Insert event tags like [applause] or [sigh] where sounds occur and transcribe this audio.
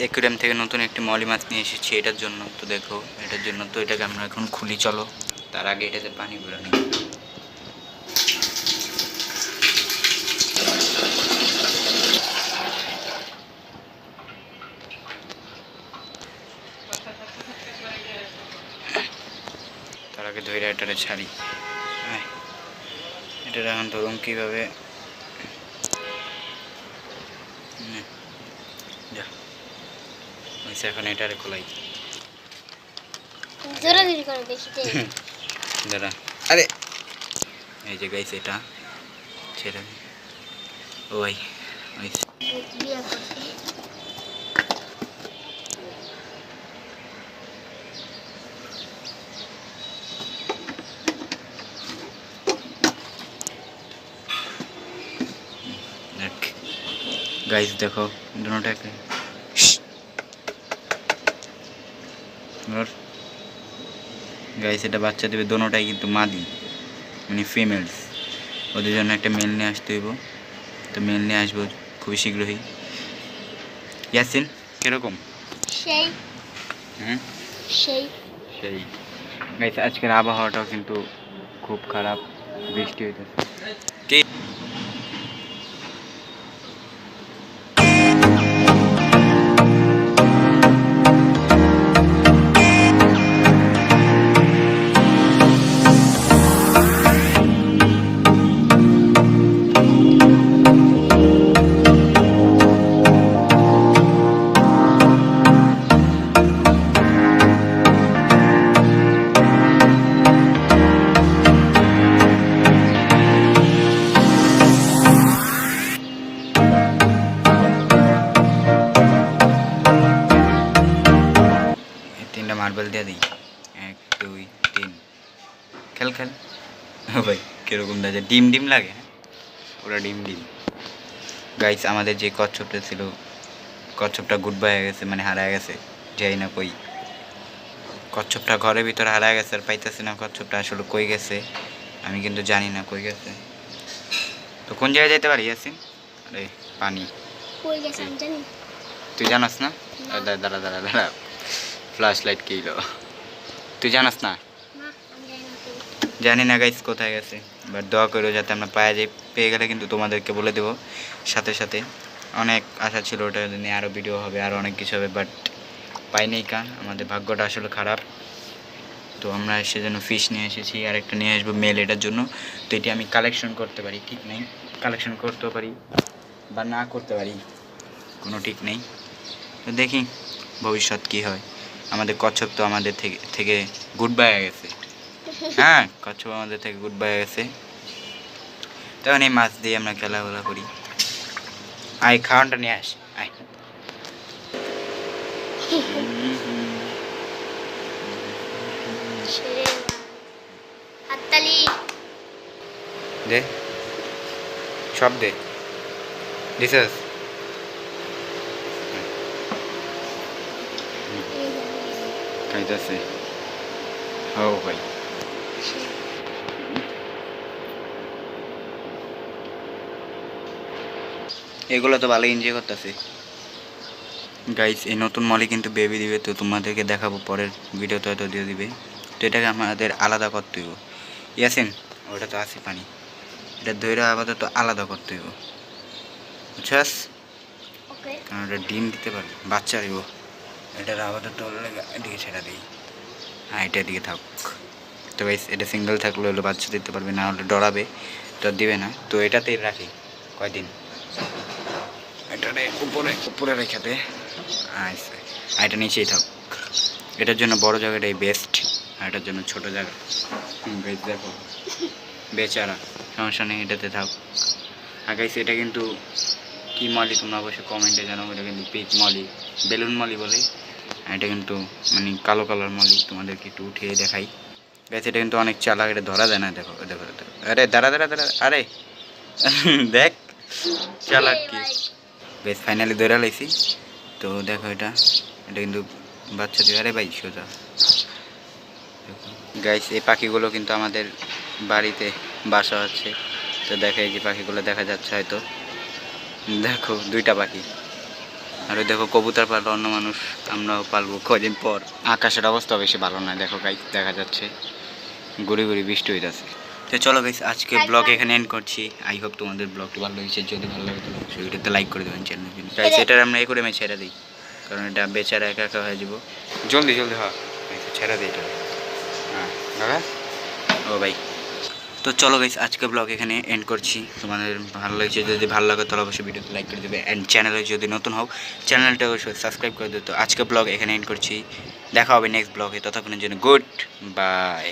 Aquarium থেকে নতুন একটি মলি মাছ নিয়ে এসেছি, এটার জন্য তো দেখো, এটার জন্য তো এটাকে আমরা এখন খুলি, চলো। তার আগে এটাতে পানি ভরে নিই। তার আগে ধৈর্য এটারে ছাড়ি। এটার এখন ধরুন কীভাবে? হয়েছে এখন এটারে খোলাই। দাঁড়া। আরে এই যে গাইছে এটা ছেড়ে। ওই গাইস দেখো দুটাকে গাইস এটা বাচ্চা দেবে দোনোটাই কিন্তু মাদি মানে ফিমেলস ওদের জন্য একটা মেল নিয়ে আসতে হইব। তো মেল নিয়ে আসব খুবই শীঘ্রই। ইয়াসিন কীরকম? সেই। হুম? সেই। সেই। গাইস আজকের আবহাওয়াটাও কিন্তু খুব খারাপ বৃষ্টি হইতেছে। কি? এই দিয়ে দিই। এক দুই তিন। খেল খেল। ভাই কীরকম দাজে ডিম ডিম লাগে? হ্যাঁ? ওরা ডিম ডিম। গাইস আমাদের যে কচ্ছপটা ছিল কচ্ছপটা গুড বাই হয়ে গেছে মানে হারায় গেছে। যাই না কই। কচ্ছপটা ঘরের ভিতরে হারায় গেছে আর পাইতেছি না কচ্ছপটা আসলে কই গেছে? আমি কিন্তু জানি না কই গেছে। তো কোন জায়গায় যেতে পারি ইয়াসিন? আরে পানি। কই গেছে আমি জানি। তুই জানাস না? দাঁড়া দাঁড়া দাঁড়া দাঁড়া। ফ্ল্যাশ লাইট কিলো। তুই জানাস না? না জানি না জানি না গাইস কোথায় গেছে। বাট দোয়া করো যাতে আমরা পায়ে যাই পেয়ে গেলে কিন্তু তোমাদেরকে বলে দেবো। সাথে সাথে অনেক আশা ছিল ওটা নিয়ে আরও ভিডিও হবে আরও অনেক কিছু হবে বাট পাইনি কা। আমাদের ভাগ্যটা আসলে খারাপ। তো আমরা সেজন্য ফিশ নিয়ে এসেছি আর একটা নিয়ে আসব মেল এটার জন্য। তো এটি আমি কালেকশন করতে পারি ঠিক নেই? কালেকশন করতেও পারি বা না করতে পারি কোনো ঠিক নেই। তো দেখি ভবিষ্যৎ কী হয়। আমাদের কচ্ছপ তো আমাদের থেকে থেকে গুড বাই হয়ে গেছে। হ্যাঁ কচ্ছপ আমাদের থেকে গুড বাই হয়ে গেছে। তখন এই মাছ দিয়ে আমরা খেলাধুলা করি। আয় খাওয়ানটা নিয়ে আস আয়। দে। সব দে। দিছাস? খাইতেছে ও ভাই। এগুলো তো ভালো এনজয় করতেছে। গাইস এই নতুন মলে কিন্তু বেবি দিবে তো তোমাদেরকে দেখাবো পরের ভিডিওতে হয়তো দিয়ে দিবে। তো এটাকে আমাদের আলাদা করতে হইব। ইয়াসিন ওটা তো আছে পানি। এটা ধৈর্য আপাতত আলাদা করতে হইব। বুঝছাস? কারণ এটা ডিম দিতে পারবে বাচ্চা দিব এটার আপাতত লেগে এদিকে ছেড়ে দিই। হ্যাঁ এটা দিকে থাক। তো গাইস এটা সিঙ্গেল থাকলে হলো বাচ্চা দিতে পারবে না হলে ডরাবে তো দিবে না। তো এটাতেই রাখি কয়দিন। এটারে উপরে উপরে রেখে দে। আচ্ছা আর এটা নিচেই থাক। এটার জন্য বড় জায়গাটাই বেস্ট আর এটার জন্য ছোট জায়গা। গাইস দেখো। বেচারা সমস্যা নেই এটাতে থাক। আর গাইস এটা কিন্তু কি মলি তোমরা অবশ্যই কমেন্টে জানাও এটা কিন্তু পিক মলি বেলুন মলি বলে। এটা কিন্তু মানে কালো কালার মলি, তোমাদেরকে একটু উঠিয়ে দেখাই। গাইস, এটা কিন্তু অনেক চালাক, এটা ধরা যায় না, দেখো দেখো দেখো। আরে, দাঁড়া দাঁড়া দাঁড়া, আরে। [laughs] দেখ, চালাক কি। বেশ ফাইনালি ধরে লাইছি। তো দেখো এটা এটা কিন্তু বাচ্চা দিয়ে, আরে ভাই, সোজা। গাইস, এই পাখিগুলো কিন্তু আমাদের বাড়িতে বাসা আছে। তো দেখো, এই যে পাখিগুলো দেখা যাচ্ছে হয়তো। দেখো, দুইটা পাখি। আর ওই দেখো কবুতর পাললো অন্য মানুষ আমরাও পালবো কদিন পর। আকাশের অবস্থা বেশি ভালো নয় দেখো গাই দেখা যাচ্ছে। গুড়ি গুড়ি বৃষ্টি হয়ে যাচ্ছে তো চলো গাইস আজকে ব্লগ এখানে এন্ড করছি। আই হোপ তোমাদের ব্লগটি ভালো লেগেছে। যদি ভালো লাগে তাহলে অবশ্যই ভিডিওতে লাইক করে দেবেন চ্যানেল গাইস এটার আমরা এ করে আমি ছেড়ে দিই। কারণ এটা বেচারা একা একা হয়ে যাব। জলদি জলদি হ্যাঁ। ছেড়ে দিই এটা। হ্যাঁ। দাদা? ও ভাই। তো চলো গাইস আজকে ব্লগ এখানে এন্ড করছি। তোমাদের ভালো লাগছে, যদি ভালো লাগে তাহলে অবশ্যই ভিডিওতে লাইক করে দেবে। অ্যান্ড চ্যানেলে যদি নতুন হও চ্যানেলটা অবশ্যই সাবস্ক্রাইব করে দেবে তো আজকে ব্লগ এখানে এন্ড করছি। দেখা হবে নেক্সট ব্লগে ততক্ষণের জন্য গুড বাই